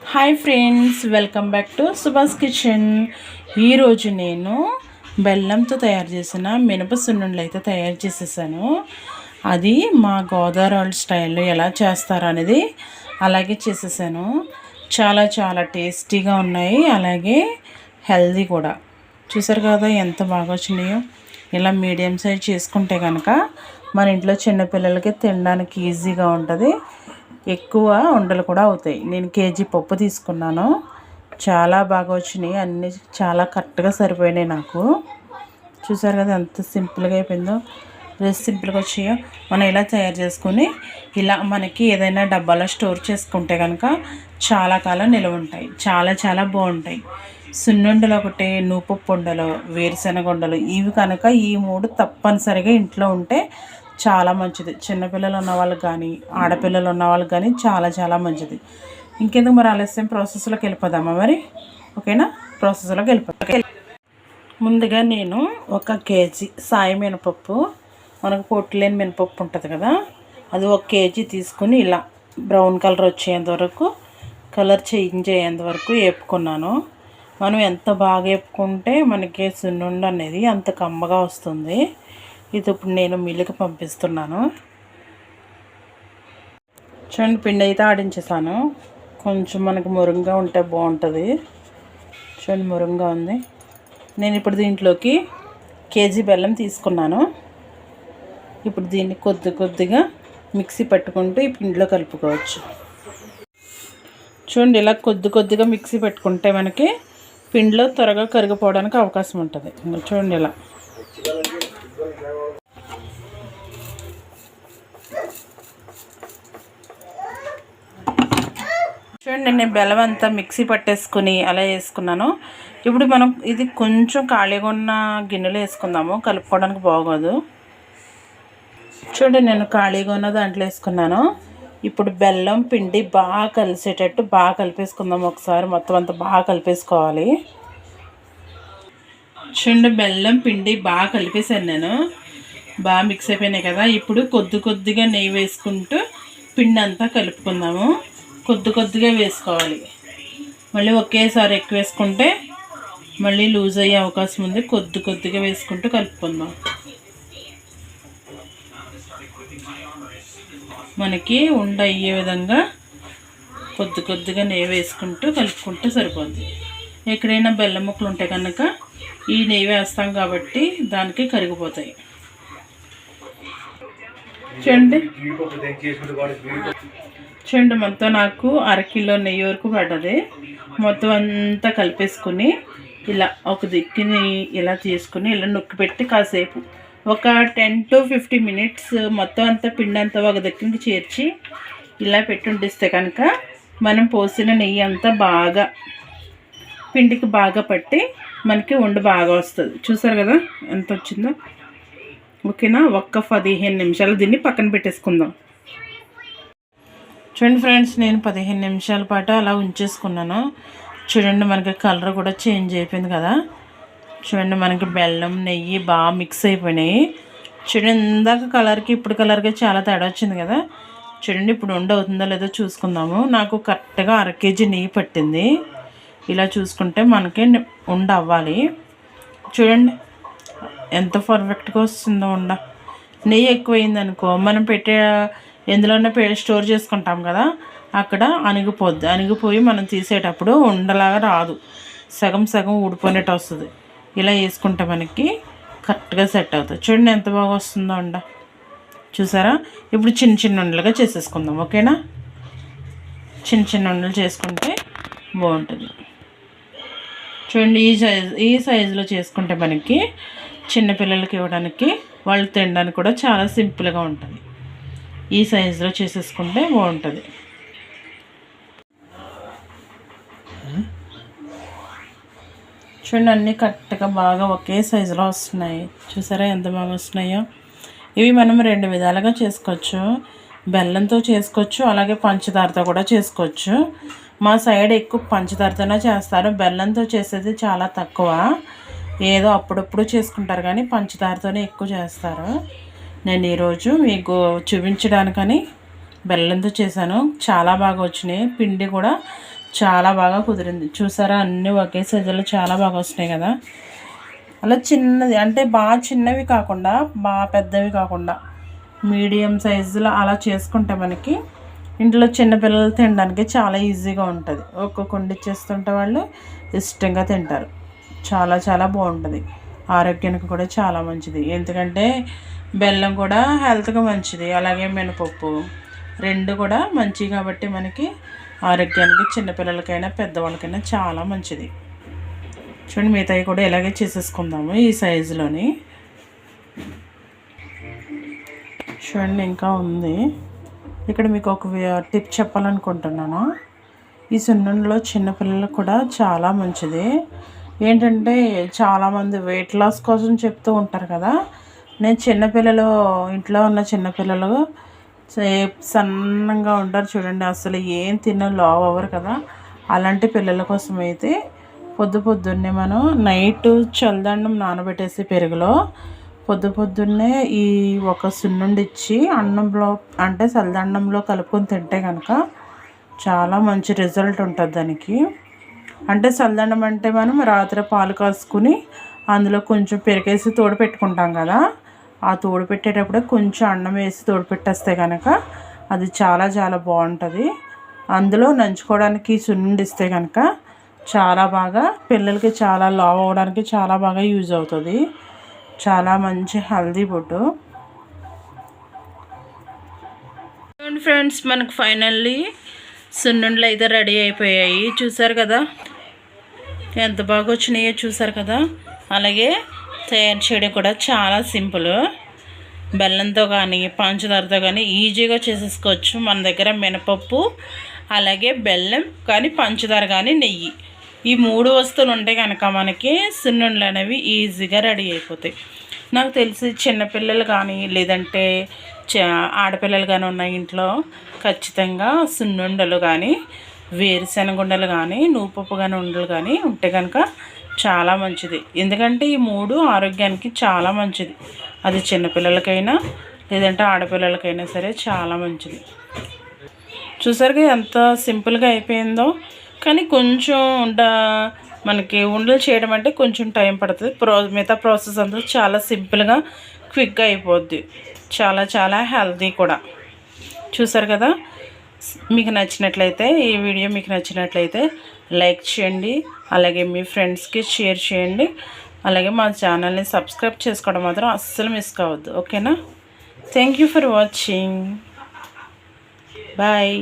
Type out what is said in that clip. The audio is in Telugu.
Hi friends welcome back to Subhash kitchen ఈరోజు నేను బెల్లంతో తయారు చేసిన మినప సున్నుండలు అయితే తయారు చేసేసాను. అది మా గోదావరి స్టైల్లో ఎలా చేస్తారు అనేది అలాగే చేసేసాను. చాలా చాలా టేస్టీగా ఉన్నాయి అలాగే హెల్దీ కూడా. చూసారు కదా ఎంత బాగా వచ్చినాయో. ఇలా మీడియం సైజ్ చేసుకుంటే కనుక మన ఇంట్లో చిన్నపిల్లలకి తినడానికి ఈజీగా ఉంటుంది. ఎక్కువ ఉండలు కూడా అవుతాయి. నేను కేజీ పప్పు తీసుకున్నాను. చాలా బాగా వచ్చినాయి. అన్నీ చాలా కరెక్ట్గా సరిపోయినాయి నాకు. చూసారు కదా ఎంత సింపుల్గా అయిపోయిందో. జస్ట్ సింపుల్గా వచ్చాయో. మనం ఇలా తయారు చేసుకొని ఇలా మనకి ఏదైనా డబ్బాలో స్టోర్ చేసుకుంటే కనుక చాలా కాలం నిల్వ ఉంటాయి. చాలా చాలా బాగుంటాయి. సున్నుండలు ఒకటి నూపప్పు ఉండలు వేరుశెనగ ఉండలు ఇవి కనుక ఈ మూడు తప్పనిసరిగా ఇంట్లో ఉంటే చాలా మంచిది. చిన్నపిల్లలు ఉన్న వాళ్ళకి కానీ ఆడపిల్లలు ఉన్న వాళ్ళకి కానీ చాలా చాలా మంచిది. ఇంకెందుకు మరి ఆలస్యం? ప్రాసెస్లోకి వెళ్ళిపోదామా మరి? ఓకేనా? ప్రాసెస్లోకి వెళ్ళిపోతా ముందుగా నేను ఒక కేజీ సాయి మినపప్పు మనకు పొట్టు లేని మినపప్పు ఉంటుంది కదా అది ఒక కేజీ తీసుకుని ఇలా బ్రౌన్ కలర్ వచ్చేంత వరకు కలర్ చేంజ్ అయ్యేంత వరకు వేపుకున్నాను మనం ఎంత బాగా వేపుకుంటే మనకి సున్నుండ అనేది అంత కమ్మగా వస్తుంది. ఇది ఇప్పుడు నేను మిల్లుకి పంపిస్తున్నాను. చూడండి పిండి అయితే ఆడించేసాను కొంచెం మనకు మురుగ్గా ఉంటే బాగుంటుంది. చూడండి మురుగ్గా ఉంది. నేను ఇప్పుడు దీంట్లోకి కేజీ బెల్లం తీసుకున్నాను. ఇప్పుడు దీన్ని కొద్ది కొద్దిగా మిక్సీ పట్టుకుంటూ ఈ పిండిలో కలుపుకోవచ్చు. చూడండి ఇలా కొద్ది కొద్దిగా మిక్సీ పెట్టుకుంటే మనకి పిండిలో త్వరగా కరిగిపోవడానికి అవకాశం ఉంటుంది. చూడండి ఇలా. చూడండి నేను బెల్లం అంతా మిక్సీ పట్టేసుకుని అలా వేసుకున్నాను. ఇప్పుడు మనం ఇది కొంచెం ఖాళీగా ఉన్న గిన్నెలో వేసుకుందాము. కలుపుకోవడానికి బాగోదు. చూడండి నేను ఖాళీగా ఉన్న దాంట్లో వేసుకున్నాను. ఇప్పుడు బెల్లం పిండి బాగా కలిసేటట్టు బాగా కలిపేసుకుందాం ఒకసారి. మొత్తం అంతా బాగా కలిపేసుకోవాలి. చూడండి బెల్లం పిండి బాగా కలిపేశాను నేను. బాగా మిక్స్ అయిపోయినాయి కదా. ఇప్పుడు కొద్ది కొద్దిగా నెయ్యి వేసుకుంటూ పిండి అంతా కలుపుకుందాము. కొద్ది కొద్దిగా వేసుకోవాలి. మళ్ళీ ఒకేసారి ఎక్కువ వేసుకుంటే మళ్ళీ లూజ్ అయ్యే అవకాశం ఉంది. కొద్ది కొద్దిగా వేసుకుంటూ కలుపుకుందాం. మనకి ఉండ అయ్యే విధంగా కొద్ది కొద్దిగా నెయ్యి వేసుకుంటూ కలుపుకుంటే సరిపోద్ది. ఎక్కడైనా బెల్లం ముక్కలు ఉంటే కనుక ఈ నెయ్యి వేస్తాం కాబట్టి దానికి కరిగిపోతాయి. చూడండి. చూడండి మొత్తం నాకు అరకిలో నెయ్యి వరకు పడ్డది. మొత్తం అంతా కలిపేసుకుని ఇలా ఒక దిక్కుని ఇలా తీసుకుని ఇలా నొక్కి పెట్టి కాసేపు ఒక టెన్ టు ఫిఫ్టీ మినిట్స్ మొత్తం అంతా పిండి అంతా ఒక దిక్కునికి చేర్చి ఇలా పెట్టి ఉండిస్తే కనుక మనం పోసిన నెయ్యి అంతా బాగా పిండికి బాగా పట్టి మనకి ఉండి బాగా వస్తుంది. చూసారు కదా ఎంత వచ్చిందో? ఓకేనా? ఒక్క పదిహేను నిమిషాలు దీన్ని పక్కన పెట్టేసుకుందాం. చూడండి ఫ్రెండ్స్ నేను పదిహేను నిమిషాల పాటు అలా ఉంచేసుకున్నాను. చూడండి మనకి కలర్ కూడా చేంజ్ అయిపోయింది కదా. చూడండి మనకి బెల్లం నెయ్యి బాగా మిక్స్ అయిపోయినాయి. చూడండి ఇందాక కలర్కి ఇప్పుడు కలర్కి చాలా తేడా వచ్చింది కదా. చూడండి ఇప్పుడు ఉండ అవుతుందో లేదో చూసుకుందాము. నాకు కరెక్ట్గా అర కేజీ నెయ్యి పట్టింది. ఇలా చూసుకుంటే మనకి ఉండ అవ్వాలి. చూడండి ఎంత పర్ఫెక్ట్గా వస్తుందో ఉండ నెయ్యి ఎక్కువైంది అనుకో మనం పెట్టే ఎందులోనే స్టోర్ చేసుకుంటాం కదా అక్కడ అణిగిపోద్ది. అణిగిపోయి మనం తీసేటప్పుడు ఉండలాగా రాదు. సగం సగం ఊడిపోయినట్టు వస్తుంది. ఇలా వేసుకుంటే మనకి కరెక్ట్గా సెట్ అవుతుంది. చూడండి ఎంత బాగా వస్తుందో ఉండ చూసారా? ఇప్పుడు చిన్న చిన్న ఉండలుగా చేసేసుకుందాం ఓకేనా? చిన్న చిన్న ఉండలు చేసుకుంటే బాగుంటుంది. చూడండి ఈ సైజ్ ఈ సైజులో చేసుకుంటే మనకి చిన్నపిల్లలకి ఇవ్వడానికి వాళ్ళు తినడానికి కూడా చాలా సింపుల్గా ఉంటుంది. ఈ సైజులో చేసేసుకుంటే బాగుంటుంది. చూడండి అన్నీ కరెక్ట్గా బాగా ఒకే సైజులో వస్తున్నాయి. చూసారా ఎంత బాగా వస్తున్నాయో? ఇవి మనం రెండు విధాలుగా చేసుకోవచ్చు. బెల్లంతో చేసుకోవచ్చు అలాగే పంచదారతో కూడా చేసుకోవచ్చు. మా సైడ్ ఎక్కువ పంచదారతోనే చేస్తారు. బెల్లంతో చేసేది చాలా తక్కువ. ఏదో అప్పుడప్పుడు చేసుకుంటారు కానీ పంచదారతోనే ఎక్కువ చేస్తారు. నేను ఈరోజు మీకు చూపించడానికని బెల్లంతో చేశాను. చాలా బాగా వచ్చినాయి. పిండి కూడా చాలా బాగా కుదిరింది. చూసారా? అన్నీ ఒకే సైజులో చాలా బాగా వస్తున్నాయి కదా. అలా చిన్నది అంటే బాగా చిన్నవి కాకుండా బాగా పెద్దవి కాకుండా మీడియం సైజులో అలా చేసుకుంటే మనకి ఇంట్లో చిన్నపిల్లలు తినడానికి చాలా ఈజీగా ఉంటుంది. ఒక్కొక్క వండిచ్చేస్తుంటే వాళ్ళు ఇష్టంగా తింటారు. చాలా చాలా బాగుంటుంది. ఆరోగ్యానికి కూడా చాలా మంచిది. ఎందుకంటే బెల్లం కూడా హెల్త్గా మంచిది. అలాగే మినపప్పు రెండు కూడా మంచివి కాబట్టి మనకి ఆరోగ్యానికి చిన్నపిల్లలకైనా పెద్దవాళ్ళకైనా చాలా మంచిది. చూడండి మిగతాయి కూడా ఇలాగే చేసేసుకుందాము ఈ సైజులోని చూడండి ఇంకా ఉంది. ఇక్కడ మీకు ఒక టిప్ చెప్పాలనుకుంటున్నాను. ఈ సున్నుండలో చిన్నపిల్లలకు కూడా చాలా మంచిది. ఏంటంటే చాలామంది వెయిట్ లాస్ కోసం చెప్తూ ఉంటారు కదా. నేను చిన్నపిల్లలు ఇంట్లో ఉన్న చిన్నపిల్లలు సన్నంగా ఉంటారు చూడండి. అసలు ఏం తిన్న లావ్ అవ్వరు కదా. అలాంటి పిల్లల కోసం అయితే పొద్దు పొద్దున్నే మనం నైట్ చల్లదండం నానబెట్టేసి పెరుగులో పొద్దు పొద్దున్నే ఈ ఒక సున్నుండి ఇచ్చి అన్నంలో అంటే చల్లదండంలో కలుపుకొని తింటే కనుక చాలా మంచి రిజల్ట్ ఉంటుంది దానికి. అంటే చల్లదండం అంటే మనం రాత్రి పాలు కాసుకుని అందులో కొంచెం పెరిగేసి తోడు పెట్టుకుంటాం కదా. ఆ తోడు పెట్టేటప్పుడే కొంచెం అన్నం వేసి తోడు పెట్టేస్తే కనుక అది చాలా చాలా బాగుంటుంది. అందులో నంచుకోవడానికి సున్నుండిస్తే కనుక చాలా బాగా పిల్లలకి చాలా లావ్ అవ్వడానికి చాలా బాగా యూజ్ అవుతుంది. చాలా మంచి హెల్దీ ఫుడ్ ఫ్రెండ్స్ మనకు ఫైనల్లీ సున్నుండలు అయితే రెడీ అయిపోయాయి. చూసారు కదా? ఎంత బాగా వచ్చినాయో చూసారు కదా? అలాగే తయారు చేయడం కూడా చాలా సింపుల్. బెల్లంతో కానీ పంచదారతో కానీ ఈజీగా చేసేసుకోవచ్చు. మన దగ్గర మినపప్పు అలాగే బెల్లం కానీ పంచదార కానీ నెయ్యి. ఈ మూడు వస్తువులు ఉంటే కనుక మనకి సున్నుండలు అనేవి ఈజీగా రెడీ అయిపోతాయి. నాకు తెలిసి చిన్నపిల్లలు కానీ లేదంటే ఆడపిల్లలు కానీ ఉన్న ఇంట్లో ఖచ్చితంగా సున్నుండలు కానీ వేరుశెనగుండలు కానీ నూపప్పు కానీ ఉండలు కానీ ఉంటే కనుక చాలా మంచిది. ఎందుకంటే ఈ మూడు ఆరోగ్యానికి చాలా మంచిది. అది చిన్నపిల్లలకైనా లేదంటే ఆడపిల్లలకైనా సరే చాలా మంచిది. చూసారుగా ఎంత సింపుల్గా అయిపోయిందో. కానీ కొంచెం ఉండ మనకి ఉండలు చేయడం అంటే కొంచెం టైం పడుతుంది. ప్రో మిగతా ప్రాసెస్ అంతా చాలా సింపుల్గా క్విక్గా అయిపోద్ది. చాలా చాలా హెల్తీ కూడా. చూసారు కదా? మీకు నచ్చినట్లయితే ఈ వీడియో మీకు నచ్చినట్లయితే లైక్ చేయండి అలాగే మీ ఫ్రెండ్స్కి షేర్ చేయండి అలాగే మా ఛానల్ని సబ్స్క్రైబ్ చేసుకోవడం మాత్రం అస్సలు మిస్ కావద్దు ఓకేనా? Thank you for watching. Bye.